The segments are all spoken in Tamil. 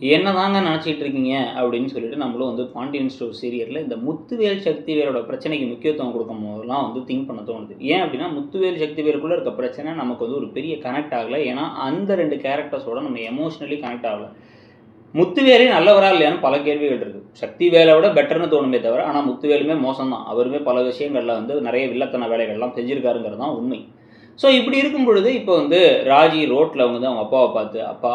என்ன தாங்க நினச்சிட்டு இருக்கீங்க அப்படின்னு சொல்லிட்டு நம்மளும் வந்து பாண்டியன் ஸ்டோர் சீரியலில் இந்த முத்துவேல் சக்திவேலோட பிரச்சனைக்கு முக்கியத்துவம் கொடுக்கும் போதெல்லாம் வந்து திங்க் பண்ண தோணுது. ஏன் அப்படின்னா முத்துவேல் சக்திவேலுக்குள்ளே இருக்க பிரச்சனை நமக்கு வந்து ஒரு பெரிய கனெக்ட் ஆகலை. ஏன்னா அந்த ரெண்டு கேரக்டர்ஸோட நம்ம எமோஷ்னலி கனெக்ட் ஆகலை. முத்துவேலே நல்லவரா இல்லையான்னு பல கேள்விகள் இருக்குது சக்திவேலை விட பெட்டர்னு தோணுமே தவிர ஆனால் முத்துவேலுமே மோசம் தான் அவருமே பல விஷயங்களில் வந்து நிறைய வில்லத்தன வேலைகள்லாம் செஞ்சிருக்காருங்கிறது தான் உண்மை. ஸோ இப்படி இருக்கும் பொழுது இப்போ வந்து ராஜி ரோட்டில் வந்து அவங்க அப்பாவை பார்த்து அப்பா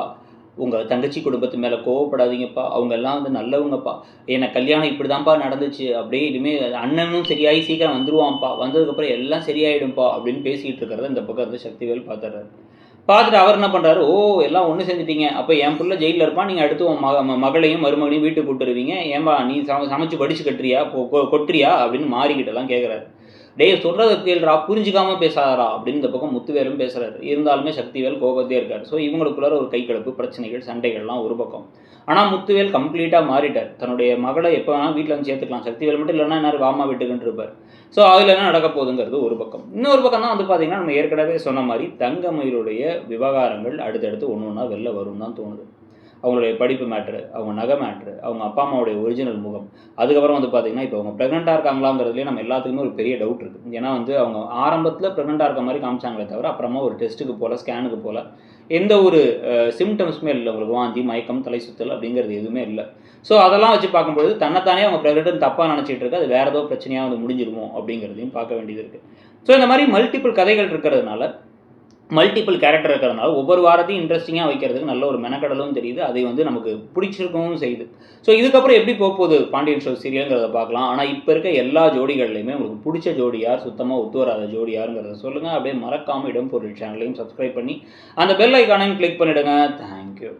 உங்கள் தங்கச்சி குடும்பத்து மேலே கோவப்படாதீங்கப்பா. அவங்க எல்லாம் வந்து நல்லவங்கப்பா. என்னை கல்யாணம் இப்படி தான்ப்பா நடந்துச்சு. அப்படியே இனிமேல் அண்ணனும் சரியாகி சீக்கிரம் வந்துருவான்ப்பா. வந்ததுக்கப்புறம் எல்லாம் சரியாயிடும்ப்பா அப்படின்னு பேசிக்கிட்டு இருக்கிறத இந்த பக்கம் வந்து சக்திவேல் பார்த்துறாரு பார்த்துட்டு அவர் என்ன பண்ணுறாரு ஓ எல்லாம் ஒன்று செஞ்சுட்டீங்க. அப்போ என் பிள்ளை ஜெயிலில் இருப்பான் நீங்கள் அடுத்து உன் மக ம- மகளையும் மருமகளையும் வீட்டுக்கு கூட்டுருவீங்க ஏன்பா நீ சம சமைச்சு படிச்சு கட்டுறியா? கொ- கொட்டுறியா? அப்படின்னு மாறிக்கிட்டெல்லாம் கேட்குறாரு டேய் சொல்கிறத கேள்றா புரிஞ்சுக்காமல் பேசாதரா அப்படின்னு இந்த பக்கம் முத்துவேலும் பேசுகிறாரு இருந்தாலுமே சக்திவேல் கோபத்தே இருக்கார். ஸோ இவங்களுக்குள்ளார ஒரு கைகலப்பு பிரச்சனைகள் சண்டைகள்லாம் ஒரு பக்கம். ஆனால் முத்துவேல் கம்ப்ளீட்டாக மாறிட்டார். தன்னுடைய மகளை எப்போ வேணால் வீட்டில் வந்து சேர்த்துக்கலாம். சக்திவேல் மட்டும் இல்லைன்னா என்ன வாமா வீட்டுக்குன்னு இருப்பார். ஸோ அதில் என்ன நடக்க போகுதுங்கிறது ஒரு பக்கம். இன்னொரு பக்கம் தான் வந்து பார்த்தீங்கன்னா நம்ம ஏற்கனவே சொன்ன மாதிரி தங்கமயிலுடைய விவகாரங்கள் அடுத்தடுத்து ஒன்று ஒன்றா வெளில வரும் தான் தோணுது. அவங்களுடைய படிப்பு மேட்ரு அவங்க நகை மேட்ரு அவங்க அப்பா அம்மாவுடைய ஒரிஜினல் முகம். அதுக்கப்புறம் வந்து பார்த்தீங்கன்னா இப்போ அவங்க ப்ரெக்னெண்ட்டாக இருக்காங்களாங்கிறதுலேயே நம்ம எல்லாத்துக்குமே ஒரு பெரிய டவுட் இருக்குது ஏன்னா வந்து அவங்க ஆரம்பத்தில் ப்ரெக்னெண்ட்டாக இருக்க மாதிரி காமிச்சாங்களே தவிர அப்புறமா ஒரு டெஸ்ட்டுக்கு போகல ஸ்கேனுக்கு போகல எந்த ஒரு சிம்டம்ஸுமே இல்லை. உங்களுக்கு வாந்தி மயக்கம் தலை சுத்தல் அப்படிங்கிறது எதுவுமே இல்லை. ஸோ அதெல்லாம் வச்சு பார்க்கும்போது தன்னைத்தானே அவங்க ப்ரெக்னென்ட் தப்பாக நினச்சிட்டு இருக்கு. அது வேறு ஏதோ பிரச்சனையாக வந்து முடிஞ்சிருமோ அப்படிங்கிறதையும் பார்க்க வேண்டியது இருக்குது ஸோ இந்த மாதிரி மல்டிபிள் கதைகள் இருக்கிறதுனால மல்டிபிள் கேரக்டர் இருக்கிறதுனால ஒவ்வொரு வாரத்தையும் இன்ட்ரெஸ்டிங்காக வைக்கிறதுக்கு நல்ல ஒரு மெனக்கடலும் தெரியுது. அதை வந்து நமக்கு பிடிச்சிருக்கவும் செய்யுது. ஸோ இதுக்கப்புறம் எப்படி போக போகுது பாண்டியன் ஷோ சீரியல்ங்கிறத பார்க்கலாம். ஆனால் இப்போ இருக்க எல்லா ஜோடிகள்லையுமே உங்களுக்கு பிடிச்ச ஜோடி யார் சுத்தமாக ஒத்து வராத ஜோடி யாருங்கிறத சொல்லுங்கள் அப்படியே மறக்காமல் இடம் பொருள் சேனலையும் சப்ஸ்கிரைப் பண்ணி அந்த பெல் ஐக்கானையும் கிளிக் பண்ணிவிடுங்க தேங்க்யூ